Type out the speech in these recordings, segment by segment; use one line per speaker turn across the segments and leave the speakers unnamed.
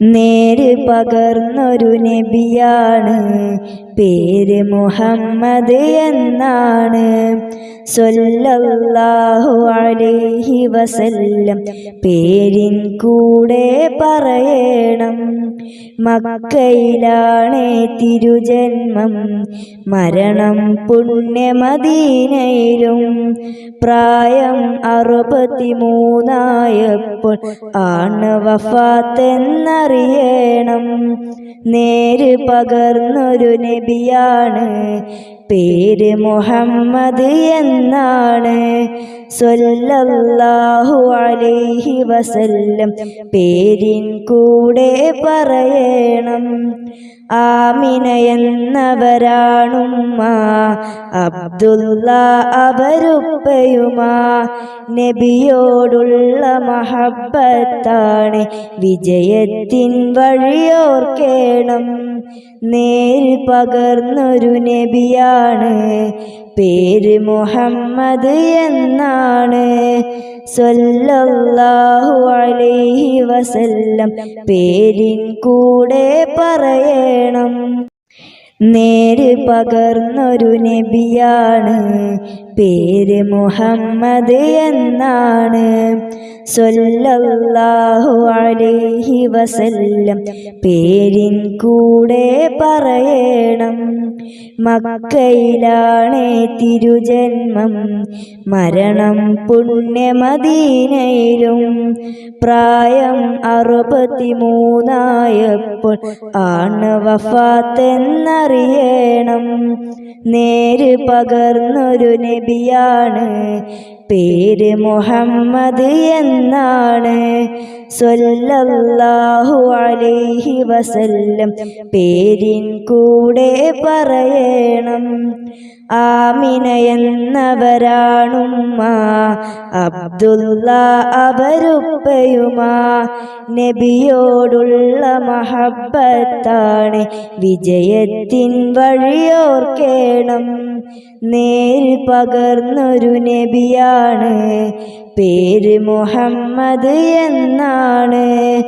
നേര് പകർന്നൊരു നബിയാണ്. പേര് മുഹമ്മദ് എന്നാണ്. സൊല്ലാഹു അലേഹി വസല്ലം. പേരിൻ കൂടെ പറയണം. മക്കയിലാണ് തിരുജന്മം. മരണം പുണ്യമദീനയിലും. പ്രായം അറുപത്തി മൂന്നായപ്പോൾ ആണ് വഫാത്തെന്നറിയണം നേര് പകർന്നൊരു നബിയാണ്. പേര് മുഹമ്മദ് എന്നാണ്. സൊല്ലല്ലാഹു അലൈഹി വസല്ലം. പേരിൻ കൂടെ പറയണം. ആമിന അബ്ദുല്ല അവരുപ്പയുമാ. നബിയോടുള്ള മഹബത്താണ്. വിജയത്തിൻ വഴിയോർക്കേണം. നേര് പകർന്നൊരു നബിയാണ്. പേര് മുഹമ്മദ് എന്നാണ്. സ്വല്ലാഹു അലൈഹി വസല്ലം. പേരിൻ കൂടെ പറയണം നേര് പകർന്നൊരു നബിയാണ് പേര് മുഹമ്മദ് എന്നാണ്. സൊല്ലാഹു അലേഹി വസല്ലം. പേരിൻ കൂടെ പറയണം. മക്കയിലാണ് തിരുജന്മം. മരണം പുണ്യമദീനയിലും. പ്രായം അറുപത്തി മൂന്നായപ്പോൾ ആണ് വഫാത്തെന്നറിയണം നേര് പകർന്നൊരു നബിയാണ്. പേര് മുഹമ്മദ് എന്നാണ്. സൊല്ലല്ലാഹു അലൈഹി വസല്ലം. പേരിൻ കൂടെ പറയണം. ആമിന അബ്ദുല്ല അവരുപ്പയുമാ. നബിയോടുള്ള മഹബത്താണ്. വിജയത്തിൻ വഴിയോർക്കേണം. നേര് പകർന്നൊരു നബിയാണ്. പേര് മുഹമ്മദ് എന്നാണ്.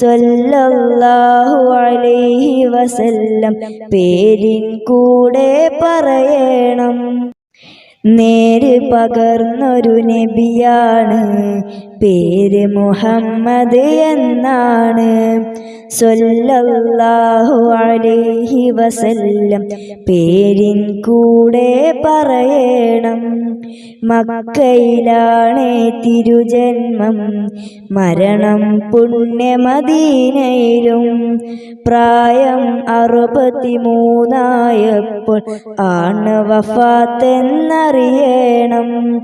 സൊല്ലല്ലാഹു അലൈഹി വസല്ലം. പേരിൻ കൂടെ പറയണം. നേര് പകർന്നൊരു നബിയാണ്. പേര് മുഹമ്മദ് എന്നാണ്. സൊല്ലല്ലാഹു അലൈഹി വസല്ലം. പേരിൻ കൂടെ പറയണം. മക്കയിലാണ് തിരുജന്മം. മരണം പുണ്യമദീനയിലും. പ്രായം അറുപത്തി മൂന്നായപ്പോൾ ആണ് വഫാത്തെന്നറിയണം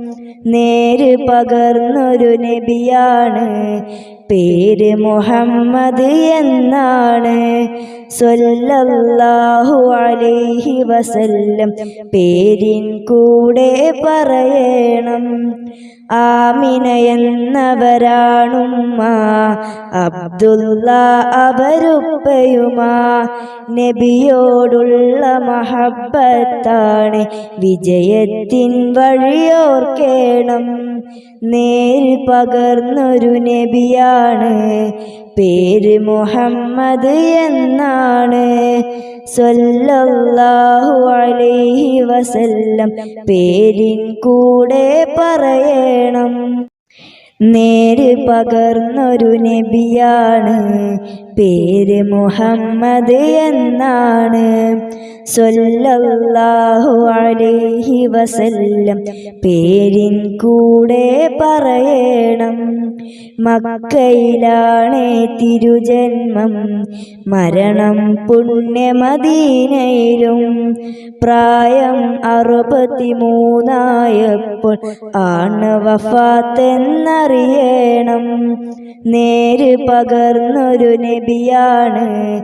നേര് പകർന്നൊരു നബിയാണ്. പേര് മുഹമ്മദ് എന്നാണ്. സൊല്ലല്ലാഹു അലൈഹി വസല്ലം. പേരിൻ കൂടെ പറയണം. ആമിന അബ്ദുല്ല അവരുപ്പയുമാ. നബിയോടുള്ള മഹബത്താണ്. വിജയത്തിൻ വഴിയോർക്കേണം. നേര് പകർന്നൊരു നബിയാണ്. പേര് മുഹമ്മദ് എന്നാണ്. സ്വല്ലാഹു അലൈഹി വസല്ലം. പേരിൻ കൂടെ പറയണം നേര് പകർന്നൊരു നബിയാണ് പേര് മുഹമ്മദ് എന്നാണ്. സൊല്ലാഹു അലേഹി വസല്ലം. പേരിൻ കൂടെ പറയണം. മക്കയിലാണ് തിരുജന്മം. മരണം പുണ്യമദീനയിലും. പ്രായം അറുപത്തി മൂന്നായപ്പോൾ ആണ് വഫാത്തെന്നറിയണം നേര് പകർന്നൊരു നബിയാണ്.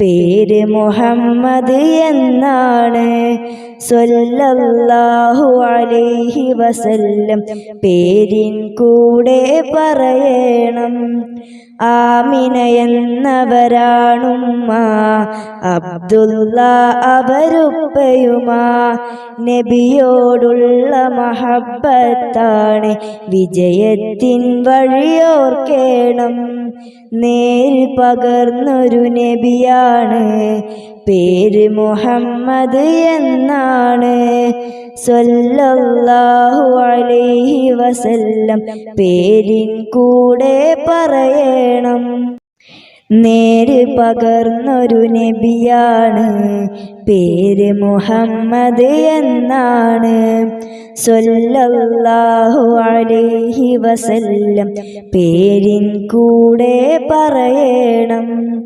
പേര് മുഹമ്മദ് എന്നാണ്. സൊല്ലല്ലാഹു അലൈഹി വസല്ലം. പേരിൻ കൂടെ പറയണം. ആമിന അബ്ദുല്ല അവരുപ്പയുമാ. നബിയോടുള്ള മഹബത്താണ്. വിജയത്തിൻ വഴിയോർക്കേണം. നേര് പകർന്നൊരു നബിയാണ്. പേര് മുഹമ്മദ് എന്നാണ്. സ്വല്ലാഹു അലൈഹി വസല്ലം. പേരിൻ കൂടെ പറയണം. നേര് പകർന്നൊരു നബിയാണ്. പേര് മുഹമ്മദ് എന്നാണ്. സൊല്ലാഹു അലൈഹി വസല്ലം. പേരിൻ കൂടെ പറയണം.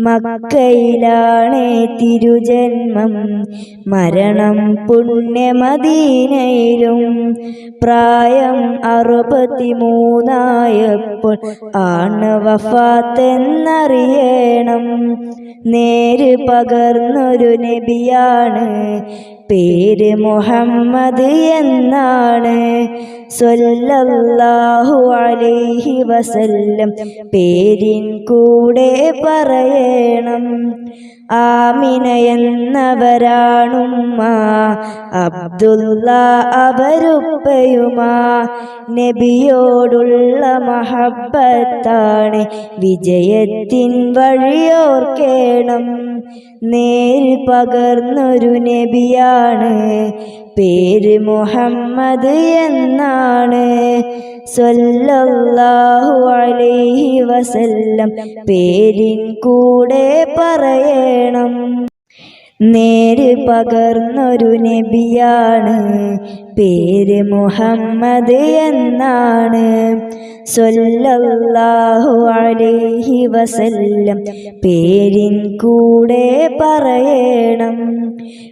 മക്കയിലാണ് തിരുജന്മം. മരണം പുണ്യമദീനയിലും. പ്രായം അറുപത്തിമൂന്നായപ്പോൾ ആണ് വഫാത്തെന്നറിയണം നേര് പകർന്നൊരു നബിയാണ് പേര് മുഹമ്മദ് എന്നാണ്. സല്ലല്ലാഹു അലൈഹി വസല്ലം. പേരിൻ കൂടെ പറയണം. ആമിന എന്നവരാണുമ്മ അബ്ദുല്ല അവരുപ്പയുമാ. നബിയോടുള്ള മഹബത്താണ്. വിജയത്തിൻ വഴിയോർക്കേണം. നേരി പകർന്നൊരു നബിയാണ് പേര് മുഹമ്മദ് എന്നാണ്. സല്ലല്ലാഹു അലൈഹി വസല്ലം. പേരിൻ കൂടെ പറയണം. നേര് പകർന്നൊരു നബിയാണ്. പേര് മുഹമ്മദ് എന്നാണ്. സൊല്ലാഹു അലൈഹി വസല്ലം. പേരിൻ കൂടെ പറയണം.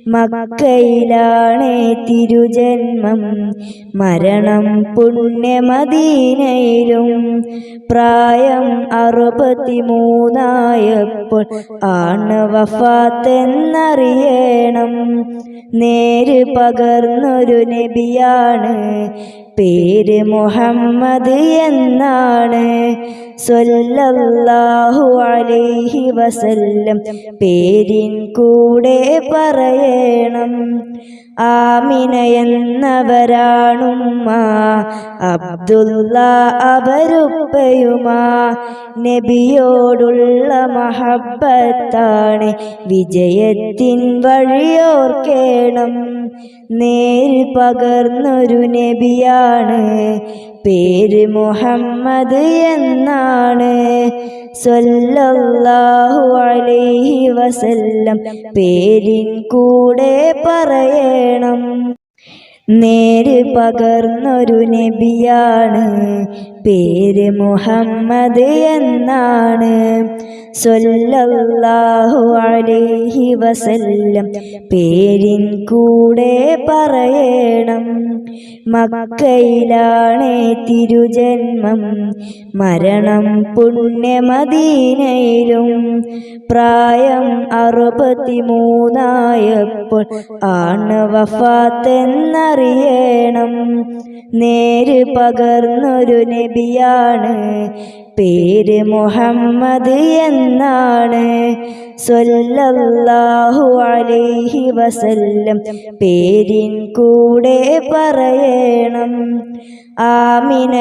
മക്കയിലാണ് തിരുജന്മം. മരണം പുണ്യമദീനയിലും പ്രായം അറുപത്തിമൂന്നായപ്പോൾ ആണ് വഫാത്തെന്നറിയണം നേര് പകർന്നൊരു നബിയാണ്. പേര് മുഹമ്മദ് എന്നാണ്. സ്വല്ലാഹു അലൈഹി വസല്ലം. പേരിൻ കൂടെ പറയണം. ആമിന അബ്ദുല്ല അവരുപ്പയുമാ. നബിയോടുള്ള മഹബത്താണ്. വിജയത്തിൻ വഴിയോർക്കേണം. നേര് പകർന്നൊരു നബിയാണ്. പേര് മുഹമ്മദ് എന്നാണ്. സ്വല്ലാഹു അലൈഹി വസല്ലം. പേരിൻ കൂടെ പറയണം നേര് പകർന്നൊരു നബിയാണ്. പേര് മുഹമ്മദ് എന്നാണ്. സൊല്ലാഹു അലൈഹി വസല്ലം. പേരിൻ കൂടെ പറയണം. മക്കയിലാണ് തിരുജന്മം. മരണം പുണ്യമദീനയിലും പ്രായം അറുപത്തിമൂന്നായപ്പോൾ ആണ് വഫാത്തെന്നറിയണം നേര് പകർന്നൊരു നബിയാണ്. പേര് മുഹമ്മദ് എന്നാണ്. സല്ലല്ലാഹു അലൈഹി വസല്ലം പേരിൻ കൂടെ പറയണം. ആമിന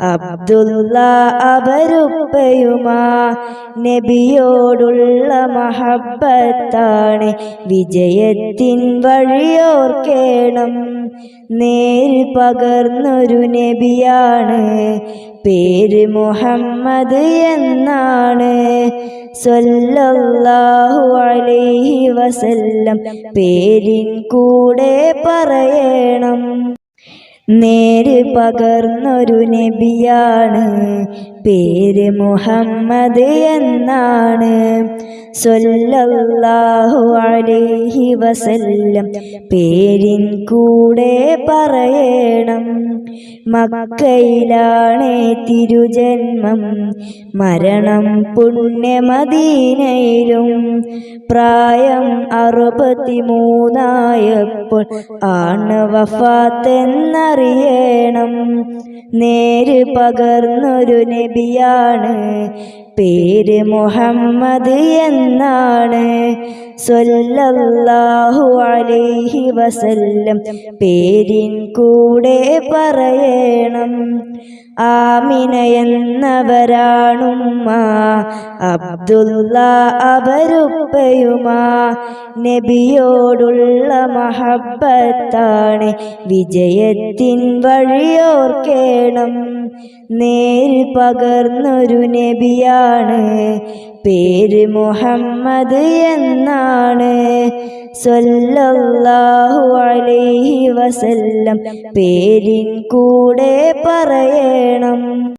അബ്ദുല്ല അവരുപ്പയുമാ. നബിയോടുള്ള മഹബത്താണ്. വിജയത്തിൻ വഴിയോർക്കേണം. നേര് പകർന്നൊരു നബിയാണ്. പേര് മുഹമ്മദ് എന്നാണ്. സ്വല്ലാഹു അലൈഹി വസല്ലം. പേരിൻ കൂടെ പറയണം നേര് പകർന്നൊരു നബിയാണ് പേര് മുഹമ്മദ് എന്നാണ്. സൊല്ലാഹു അലേഹി വസല്ലം. പേരിൻ കൂടെ പറയണം. മക്കയിലാണ് തിരുജന്മം. മരണം പുണ്യമദീനയിലും. പ്രായം അറുപത്തിമൂന്നായപ്പോൾ ആണ് വഫാത്തെന്നറിയണം നേര് പകർന്നൊരു നബിയാണ്. പേര് മുഹമ്മദ് എന്നാണ്. സ്വല്ലല്ലാഹു അലൈഹി വസല്ലം. പേരിൻ കൂടെ പറയണം. ആമിന എന്നവരാണുമ്മ അബ്ദുള്ള അവരുപ്പയുമാ നബിയോടുള്ള മഹബത്താണ്. വിജയത്തിൻ വഴിയോർക്കേണം. നേര് പകർന്നൊരു നബിയാണ്. പേര് മുഹമ്മദ് എന്നാണ്. സ്വല്ലല്ലാഹു അലൈഹി വസല്ലം. പേരിൻ കൂടെ പറയണം.